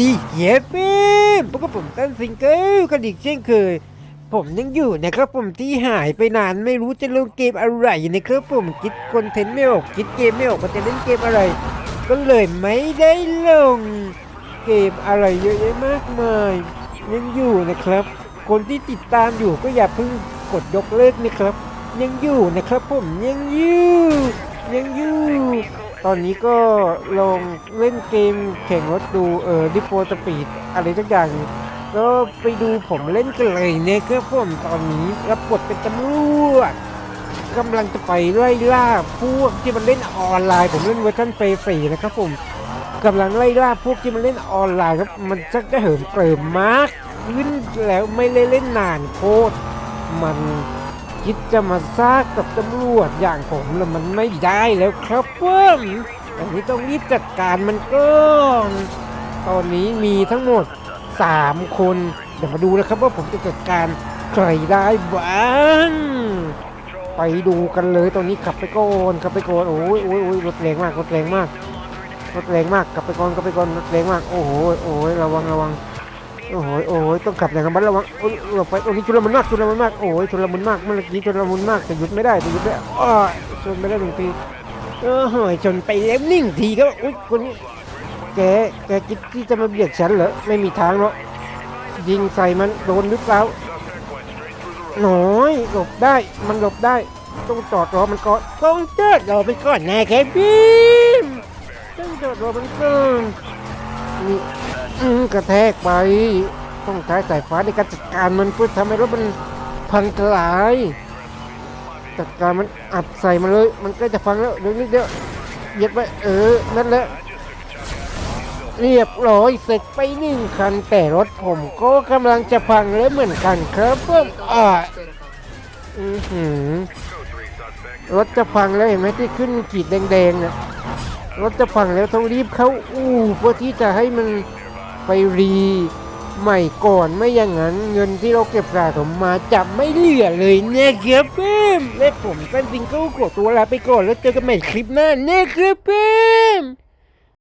ดีเย้เป้มพวกกับผมตั้นซิงเกิลกันอีกเช่นเคย ผมยังอยู่นะครับผมที่หายไปนานไม่รู้จะลงเกมอะไรนะครับผมคิดคอนเทนต์ไม่ออกคิดเกมไม่ออกว่าจะเล่นเกมอะไร ก็เลยไม่ได้ลง เกมอะไรเยอะแยะมากมายยังอยู่นะครับ คนที่ติดตามอยู่ก็อย่าเพิ่งกดยกเลิกนะครับ ยังอยู่นะครับผมยังอยู่ยังอยู่ ตอนนี้ก็ลองเล่นเกมแข่งรถดูเออดิโฟสปีดอะไรสักอย่างก็ไปดูผมเล่นกันเลยนะครับผมตอนนี้รับบทเป็นตำรวจกำลังจะไปไล่ล่าพวกที่มันเล่นออนไลน์ ผมเล่นเวอร์ชันเฟรีนะครับผมกำลังไล่ล่าพวกที่มันเล่นออนไลน์ครับมันชักจะเหิมเกริมมากขึ้นแล้วไม่ได้เล่นนานโคตรมัน คิดจะมาซากกับตำรวจอย่างผมแล้วมันไม่ได้แล้วครับเพิ่มอันนี้ต้องรีบจัดการมันก่อนตอนนี้มีทั้งหมดสามคน เดี๋ยวมาดูนะครับว่าผมจะจัดการใครได้บ้างไปดูกันเลยตอนนี้ขับไปก่อนขับไปก่อนโอ้ยโอ้ยโอ้ยรถแรงมากรถแรงมากรถแรงมากขับไปก่อนขับไปก่อนรถแรงมากโอ้โหโอ้ยระวังระวัง โอ้โหโอ้ยต้องขับอย่างระมัดระวังโอ้ยเราไปโอ้ยชุลมุนมากชุลมุนมากโอ้ยชุลมุนมากเมื่อกี้ชุลมุนมากแต่หยุดไม่ได้แต่หยุดไม่ได้อ้อชนไม่ได้หนึ่งทีเออหอยชนไปแล้วนึ่งทีก็อุ้ยคนนี้แกแกคิดที่จะมาเบียดฉันเหรอไม่มีทางหรอกยิงใส่มันโดนหรือเปล่าหน้อยหลบได้มันหลบได้ ต้องจอดรอมันก่อนต้องจอดรอมันก่อนนะแคบิมต้องจอดรอมันก่อนนี่ อืมกระแทกไป ต้องใช้สายฟ้าในการจัดการมันเพื่อทำให้รถมันพังทลาย จัดการมันอัดใส่มันเลย มันก็จะพังแล้วเดี๋ยวนิดเดียวเหยียดไปเออ นั่นแหละ เรียบร้อยเสร็จไปหนึ่งคัน แต่รถผมก็กำลังจะพังแล้วเหมือนกันครับเพิ่มอ่าอือหือรถจะพังแล้วเห็นไหมที่ขึ้นขีดแดงๆเนี่ยรถจะพังแล้วต้องรีบเข้าอู่เพื่อที่จะให้มัน ไปรีใหม่ก่อนไม่อย่างนั้นเงินที่เราเก็บสะสมมาจะไม่เหลือเลยนะครับเพิ่มและผมเป็นซิงเกิลกดตัวลาไปก่อนแล้วเจอกันใหม่คลิปหน้านะครับเพิ่ม